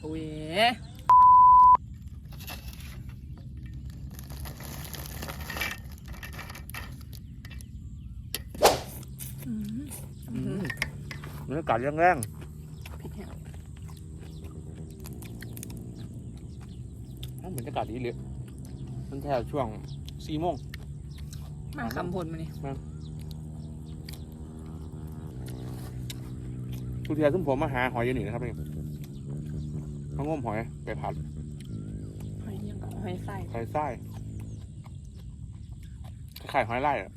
โอ้ยอืมอืมบรรยากาศแรงพริกแห้งๆอ้าวบรรยากาศดีเลยมันแค่ช่วงสี่โมงมาคำพลมานี่ทุกทีซึ่งผมมาหาหอยอยู่นี่นะครับนี่ มางมหอยไปผัดหอยยังกับหอยไส้ใส่ไส้คล้ายๆหอยไล่อะ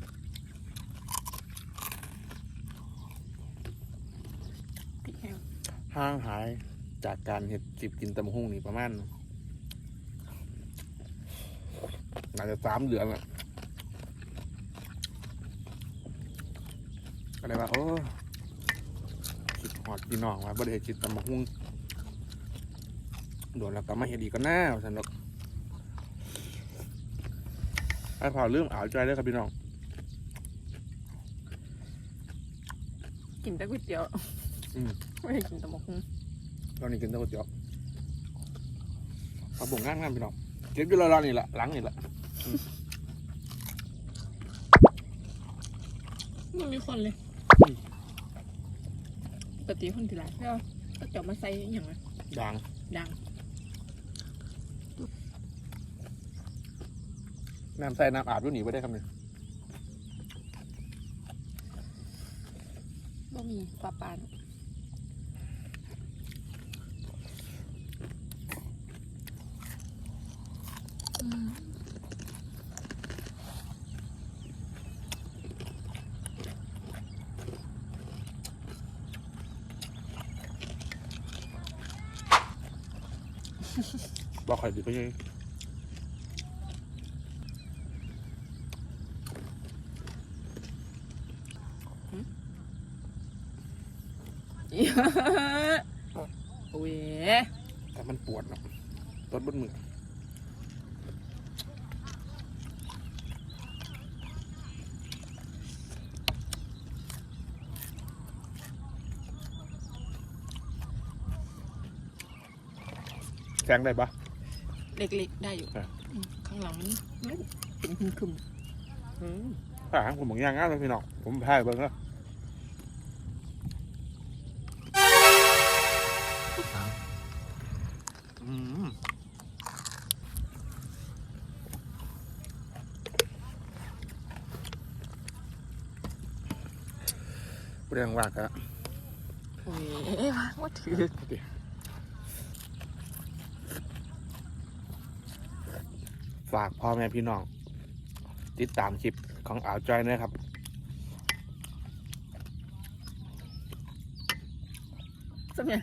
พริกแห้งห่างหายจากการเห็ดจิบกินตำหุ่งนี่ประมาณน่าจะสามเดือนละก็เลยว่าโอ้คิดหอดพี่น้องว่าบ่ได้เห็ดจิตตำหุ่ง โดนแล้วก็มาเห็ดอีกก็น่าสนุกไอ้ผ่าเรื่องอ่าวใจเลยครับพี่น้องกินแต่ก๋วยเตี๋ยวอืมไม่ได้กินแต่หมกหุ้งตอนนี้กินแตะก๋วยเตี๋ยวปลาบุ่งง่ายๆพี่น้องเก็บอยู่รอๆนี่แหละหลังนี่แหละไม่มีคนเลยปกติคนที่ไรก็ก็จะมาใส่อย่างไรดังดัง น้ำใส่น้ำอาบอยู่หนีไปได้ครับเนี่ยก็มีปลาปานอืมบอกใครดีไปยัง โอ้ยแต่มันปวดเนาะตดบนมือแซงได้ปะเล็กๆได้อยู่ครับอืมข้างหลังมันมันเป็นคึมถ้าหางผมบางอย่างง่ายเลยพี่น้องผมพายเบิ้งแล้ว เรื่องว่ากะๆโอ้ยว่าถือฝากพ่อแม่พี่น้อง ติดตามคลิปของอ่าวจอยนะครับสมัย